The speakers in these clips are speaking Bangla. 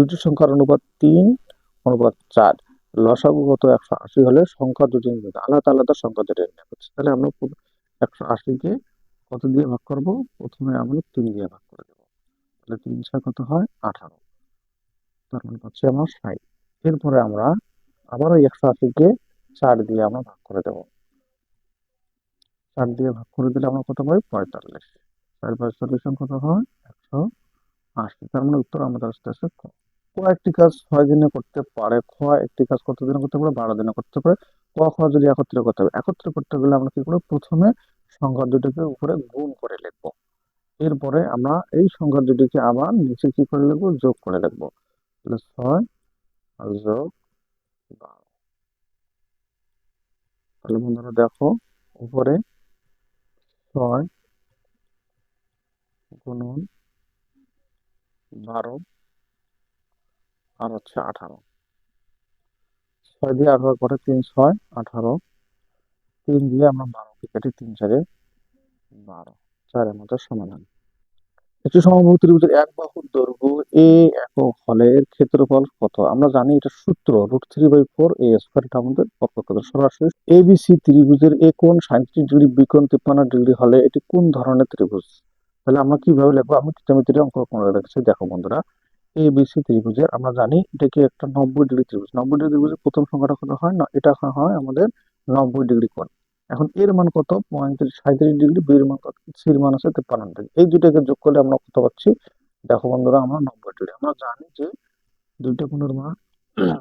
দুটি সংখ্যার অনুপাত তিন, অনুপাত চার। লসাগু কত? একশো আশি হলে সংখ্যা দুটি আলাদা আলাদা সংখ্যা দুটি নির্ণয় করছি তাহলে আমরা একশো আশিকে কত দিয়ে ভাগ করব? প্রথমে আমরা তিন দিয়ে ভাগ করে দেবো। তাহলে তিন ছয় কত হয়? আঠারো। তার মানে পাচ্ছি আমরা ষাট। এরপরে আমরা আবার ওই একশো আশিকে চার দিয়ে আমরা ভাগ করে দেবো। চার দিয়ে ভাগ করে দিলে আমরা কত পাই? পঁয়তাল্লিশ। চার পঁয়তাল্লিশ কত হয়? একশো আশি। তার মানে উত্তর আমাদের আসতে আসতে ক ক একটি কাজ ছয় দিনে করতে পারে। খ একটি কাজ কত দিনে করতে পারে? বারো দিনে করতে পারে। ক, খ যদি একত্রে করতে হবে, একত্রে করতে গেলে আমরা কি করব? প্রথমে সংখ্যা দুটিকে উপরে গুণ করে লিখব। এরপরে আমরা এই সংখ্যা দুটিকে আবার নিচে কি করে লিখব? যোগ করে লিখব। তাহলে ছয় যোগ বারো। তাহলে বন্ধুরা দেখো, উপরে ছয় গুণন বারো আর হচ্ছে আঠারো। ছয় দিয়ে আঠারো করে তিন, ছয়, আঠারো। তিন দিয়ে আমরা বারোকে কেটে তিন চারে বারো। চারের মধ্যে সমাধান। একটি সমবাহু ত্রিভুজের এক বাহুর দৈর্ঘ্য এ একক হলের ক্ষেত্রফল কত? আমরা জানি এটা সূত্র root three by four a square এটা আমাদের পক্ষান্তর সরাসরি। এ বি সি ত্রিভুজের এ কোণ সাঁত্রিশ ডিগ্রি বিকোণ তিপ্পান্ন ডিগ্রি হলে এটি কোন ধরনের ত্রিভুজ? তাহলে আমরা কীভাবে লিখব? আমি জ্যামিতির অঙ্ক করে রেখেছি। দেখো বন্ধুরা এ বি সি ত্রিভুজের, আমরা জানি এটা কি একটা নব্বই ডিগ্রি ত্রিভুজ। নব্বই ডিগ্রি ত্রিভুজের প্রথম সংখ্যাটা কত হয়? না, এটা হয় আমাদের নব্বই ডিগ্রি কোণ। এখন এর মান কত? পঁয়ত্রিশ সাঁত্রিশ ডিগ্রি বির মান কত? সির মান আছে তেপ্পান্ন ডিগ্রি। এই দুটাকে যোগ করলে আমরা কত পাচ্ছি? দেখো বন্ধুরা, আমরা নব্বই ডিগ্রি। আমরা জানি যে দুইটা কোণের মান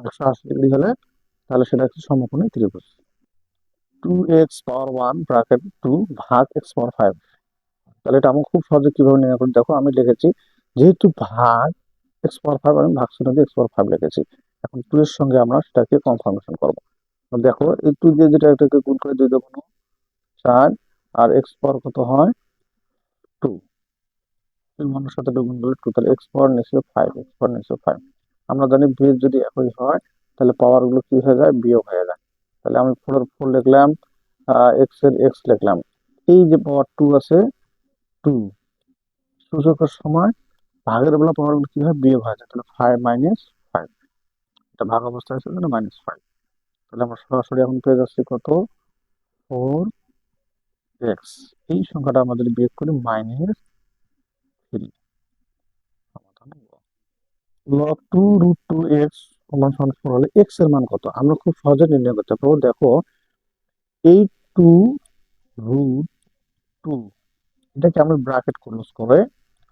একশো আশি ডিগ্রি হলে তাহলে সেটা একটি সমকোণী ত্রিভুজ। Two x power one bracket two ভাগ এক্স পাওয়ার ফাইভ। তাহলে এটা আমি খুব সহজে কীভাবে নির্ণয় করি? দেখো, আমি লিখেছি, যেহেতু ভাগ এক্স পাওয়ার ফাইভ আমি ভাগ শূন্য দিয়ে এক্স পাওয়ার ফাইভ লিখেছি এখন টু এর সঙ্গে আমরা সেটাকে কনফার্মেশন করব। দেখো, এই টু দিয়ে যেটা এটাকে গুণ করে দুই দেবো চার আর এক্স পাওয়ার কত হয়? টু মানের সাথে গুণ করলে টু তাহলে এক্স পাওয়ার নিশ্চয় ফাইভ এক্স পাওয়ার নিশ্চয় ফাইভ আমরা জানি বেস যদি একই হয়, তাহলে পাওয়ারগুলো কি হয়ে যায়? বিয়োগ হয়ে যায়। তাহলে আমি ফোর ফোর লিখলাম এক্সের এক্স লিখলাম। এই যে পাওয়ার টু আছে টু সূচকের সময় ভাগের বেলা গুলো কি হয়? বিয়োগ হয়ে যায়। তাহলে ফাইভ মাইনাস ফাইভ এটা ভাগ অবস্থায় আছে, তাহলে মাইনাস ফাইভ তাহলে আমরা সরাসরি এখন পেয়ে যাচ্ছি কত? ফোর এক্স এই সংখ্যাটা আমাদের বিয়োগ করে minus three log two root two x সমান সমান ফোর হলে এক্সের মান কত? আমরা খুব সহজে নির্ণয় করতে পারব। দেখো এই টু রুট টু এটাকে আমরা ব্র্যাকেট ক্লোজ করে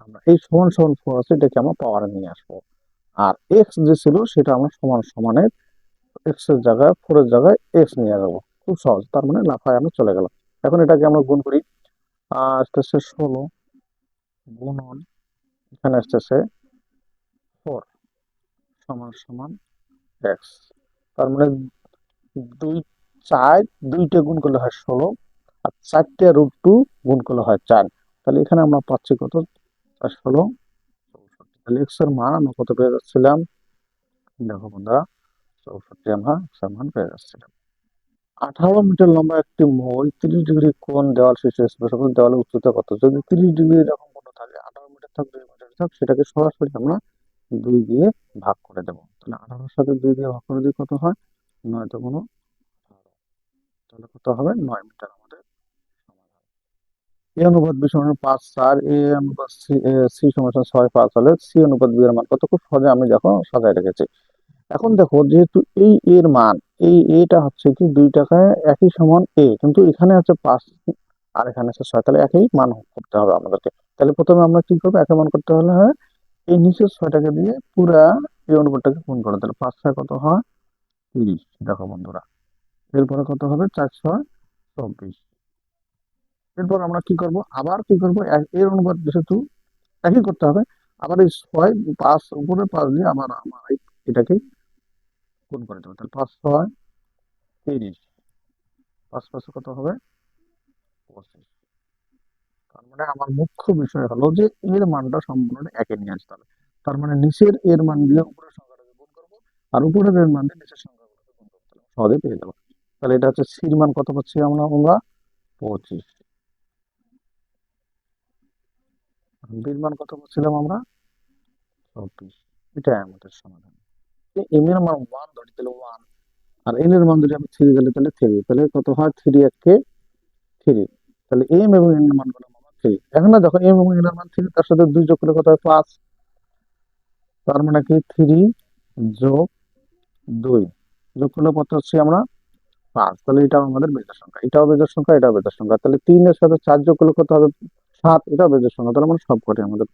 আমরা এই সমান সমান ফোর আছে এটাকে আমরা পাওয়ারে নিয়ে আসব। আর এক্স যে ছিল সেটা আমরা সমান সমানের এক্সের জায়গায় ফোর এর জায়গায় এক্স নিয়ে যাব। খুব সহজ, তার মানে লাফায় আমরা চলে গেলাম। এখন এটাকে আমরা গুণ করি আসতেছে ষোলো গুণন, এখানে আসতেছে ফোর সমান সমান এক্স তার মানে দুই চার, দুইটা গুণ করলে হয় ষোলো, আর চারটে রুট টু গুণ করলে হয় চার। তাহলে এখানে আমরা পাচ্ছি কত? চার ষোলো। চৌষট্টি। তাহলে এক্সের মান আমরা কত পেয়ে যাচ্ছিলাম? দেখো বন্ধুরা, চৌষট্টি আমরা এক্সের মান পেয়ে যাচ্ছিলাম। আঠারো মিটার লম্বা একটি মই তিরিশ ডিগ্রি কোণ দেওয়াল শীর্ষে স্পর্শ করে দেওয়ালের উচ্চতা কত? যদি তিরিশ ডিগ্রি এরকম কোনো থাকে, আঠারো মিটার থাক, দুই মিটার থাক, সেটাকে সরাসরি আমরা দুই দিয়ে ভাগ করে দেবো। তাহলে আঠারোর সাথে দুই দিয়ে ভাগ করে দিয়ে কত হয়? নয় তো কোনো তাহলে কত হবে? নয় মিটার। এ অনুপাত বি সমান পাঁচ চার, এ অনুপাত সি সমান ছয় পাঁচ হলে সি অনুপাত বি এর মান কত? খুব সহজে আমি দেখো সাজায় রেখেছি। এখন দেখো যেহেতু এই এর মান, এই এটা হচ্ছে কি দুই টাকায় একই সমান এ, কিন্তু এখানে আছে পাঁচ আর এখানে আছে ছয়, তাহলে একই মান করতে হবে আমাদেরকে। তাহলে প্রথমে আমরা কি করব? একই মান করতে হলে হয়, এই নিচের ছয়টাকে দিয়ে পুরা এই অনুপাতটাকে গুণ করে। তাহলে পাঁচ ছয় কত হয়? তিরিশ। দেখো বন্ধুরা, এরপরে কত হবে? চার ছয় চব্বিশ। এরপর আমরা কি করব? আবার কি করব? এর অনুপাত যেহেতু একই করতে হবে, আবার এই ছয় পাঁচ উপরে পাঁচ দিয়ে আবার আমার এটাকে গুণ করে দেবো। তাহলে পাঁচ ছয় তিরিশ। পাঁচ পাঁচে কত হবে? পঁচিশ। তার মানে আমার মুখ্য বিষয় হলো যে এর মানটা সম্পূর্ণ একে নিয়ে আসতে হবে। তার মানে নিচের এর মান দিয়ে উপরের সংখ্যাটাকে গুণ করব আর উপরের এর মান দিয়ে নিচের সংখ্যাগুলোকে গুণ করব। সহজে পেয়ে যাব। তাহলে এটা হচ্ছে সির মান কত পাচ্ছি আমরা আমরা পঁচিশ। বির মান কত পাচ্ছিলাম আমরা? চব্বিশ। এটাই আমাদের সমাধান। এম এর মান ওয়ান ধরি তাহলে ওয়ান আর এন এর মান যদি আমি থ্রি দিলে তাহলে থ্রি তাহলে কত হয়? থ্রি একে থ্রি তাহলে এম এবং এন এর মানগুলো থ্রি এখন না দেখো এম এবং এন এর মান থ্রি তার সাথে দুই যোগ করলে কত হয়? পাঁচ তার মানে কি? থ্রি যোগ দুই। যোগ করলে কত হচ্ছে আমরা? পাঁচ। তাহলে এটা আমাদের বেজের সংখ্যা। এটাও বেজের সংখ্যা, এটাও বেজের সংখ্যা। তাহলে তিনের সাথে চার যোগ করলে কত হবে? সাত এটা বেজে সংখ্যা তাহলে মানে কটাই আমাদের।